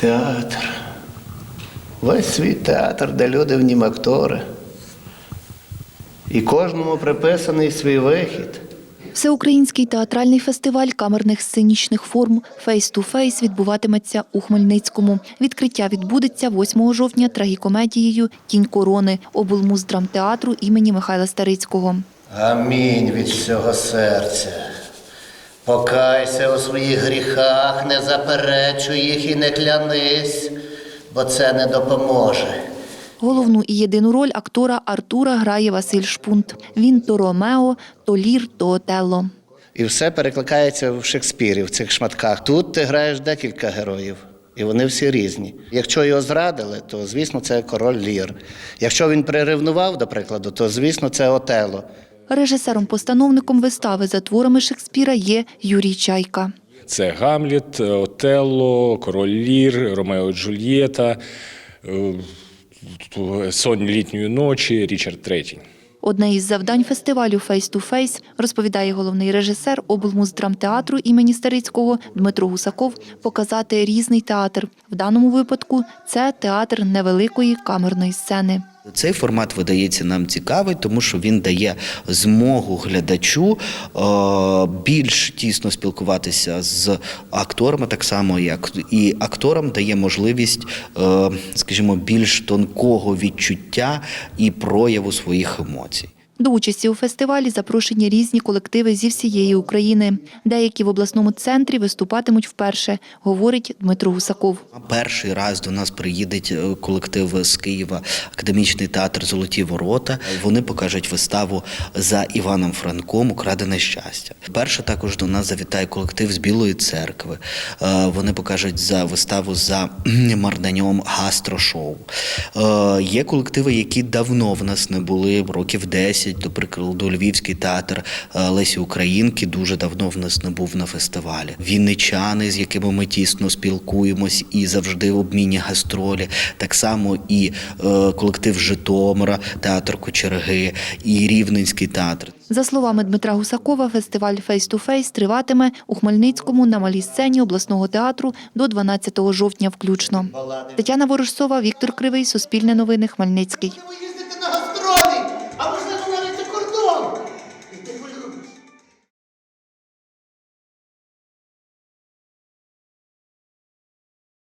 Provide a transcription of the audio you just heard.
Театр. Весь світ театр, де люди в нім актори. І кожному приписаний свій вихід. Всеукраїнський театральний фестиваль камерних сценічних форм «Face to Face» відбуватиметься у Хмельницькому. Відкриття відбудеться 8 жовтня трагікомедією «Тінь корони» облмуздрамтеатру імені Михайла Старицького. Амінь від всього серця. Покайся у своїх гріхах, не заперечуй їх і не клянись, бо це не допоможе. Головну і єдину роль актора Артура грає Василь Шпунт. Він то Ромео, то Лір, то Отелло. І все перекликається в Шекспірі в цих шматках. Тут ти граєш декілька героїв, і вони всі різні. Якщо його зрадили, то звісно це король Лір. Якщо він приревнував, до прикладу, то звісно це Отело. Режисером-постановником вистави за творами Шекспіра є Юрій Чайка. Це Гамліт, Отелло, Король Лір, Ромео Джульєта, е, Сон літньої ночі, Річард III. Одне із завдань фестивалю «Face to Face», розповідає головний режисер облмуздрамтеатру імені Старицького Дмитро Гусаков, показати різний театр. В даному випадку це театр невеликої камерної сцени. Цей формат видається нам цікавий, тому що він дає змогу глядачу е, більш тісно спілкуватися з акторами, так само як і акторам дає можливість, е, скажімо, більш тонкого відчуття і прояву своїх емоцій. До участі у фестивалі запрошені різні колективи зі всієї України. Деякі в обласному центрі виступатимуть вперше, говорить Дмитро Гусаков. Перший раз до нас приїде е, колектив з Києва, академічний театр Золоті ворота. Вони покажуть виставу за Іваном Франком Украдене щастя. Перше також до нас завітає колектив з Білої церкви. Е, Вони покажуть за виставу за Марданьом гастрошоу. Е, Є колективи, які давно в нас не були, років 10, до прикладу, Львівський театр е, Лесі Українки дуже давно в нас не був на фестивалі. Вінничани, з якими ми тісно спілкуємось і завжди в обміні гастролі. Так само і е, колектив Житомира, театр Кочерги, і Рівненський театр. За словами Дмитра Гусакова, фестиваль «Face to Face» триватиме у Хмельницькому на малій сцені обласного театру до 12 жовтня включно. Тетяна Ворожцова, Віктор Кривий, Суспільне новини, Хмельницький. Señor.